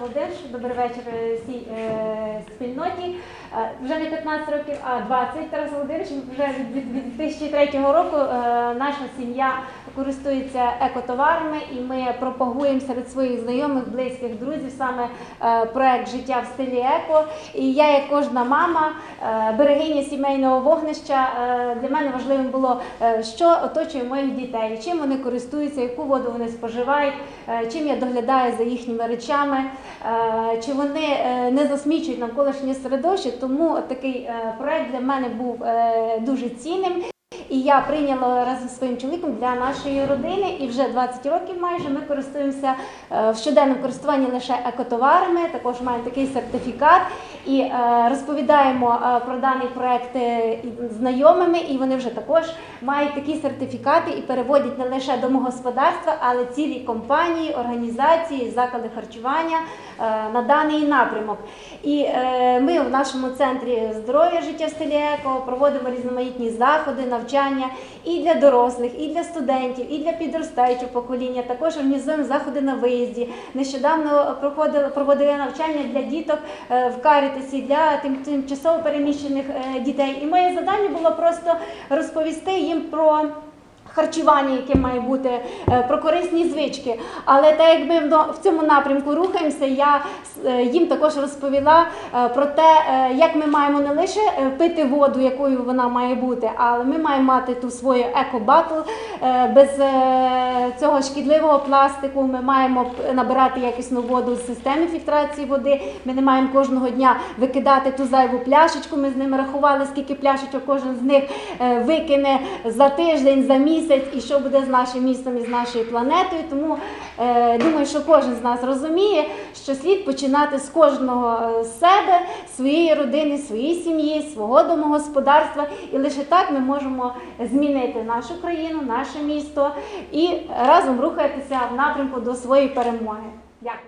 Володимирович. Добрий вечір е, всій е, спільноті. Е, Вже не 15 років, а 20 Тарас Володимирович. Вже від, від- від 2003 року е, наша сім'я користується екотоварами, і ми пропагуємо серед своїх знайомих, близьких друзів саме е, проект життя в стилі еко. І я, як кожна мама, е, берегиня сімейного вогнища, е, для мене важливим було, що оточує моїх дітей, чим вони користуються, яку воду вони споживають, чим я доглядаю за їхніми речами, чи вони не засмічують навколишнє середовище. Тому такий проект для мене був дуже цінним. І я прийняла разом зі своїм чоловіком для нашої родини, і вже 20 років майже ми користуємося е, в щоденному користуванні лише екотоварами. Також маємо такий сертифікат і е, розповідаємо е, про даний проект знайомими, і вони вже також мають такі сертифікати і переводять не лише домогосподарства, але цілі компанії, організації, заклади харчування на даний напрямок. І ми в нашому центрі здоров'я життя в стилі еко проводимо різноманітні заходи, навчання і для дорослих, і для студентів, і для підростаючого покоління. Також організуємо заходи на виїзді. Нещодавно проводили навчання для діток е, в Карітасі для тим, тимчасово переміщених е, дітей. І моє завдання було просто розповісти їм про. Харчування, яке має бути е, про корисні звички, але так як ми в- цьому напрямку рухаємося, я е, їм також розповіла е, про те, як ми маємо не лише пити воду, якою вона має бути, але ми маємо мати ту свою еко-батл без цього шкідливого пластику. Ми маємо набирати якісну воду з системи фільтрації води. Ми не маємо кожного дня викидати ту зайву пляшечку. Ми з ними рахували, скільки пляшечок кожен з них викине за тиждень, за місяць, і що буде з нашим містом і з нашою планетою. Тому е, думаю, що кожен з нас розуміє, що слід починати з кожного е, з себе, своєї родини, своєї сім'ї, свого домогосподарства. І лише так ми можемо змінити нашу країну, наше місто і разом рухатися в напрямку до своєї перемоги. Дякую.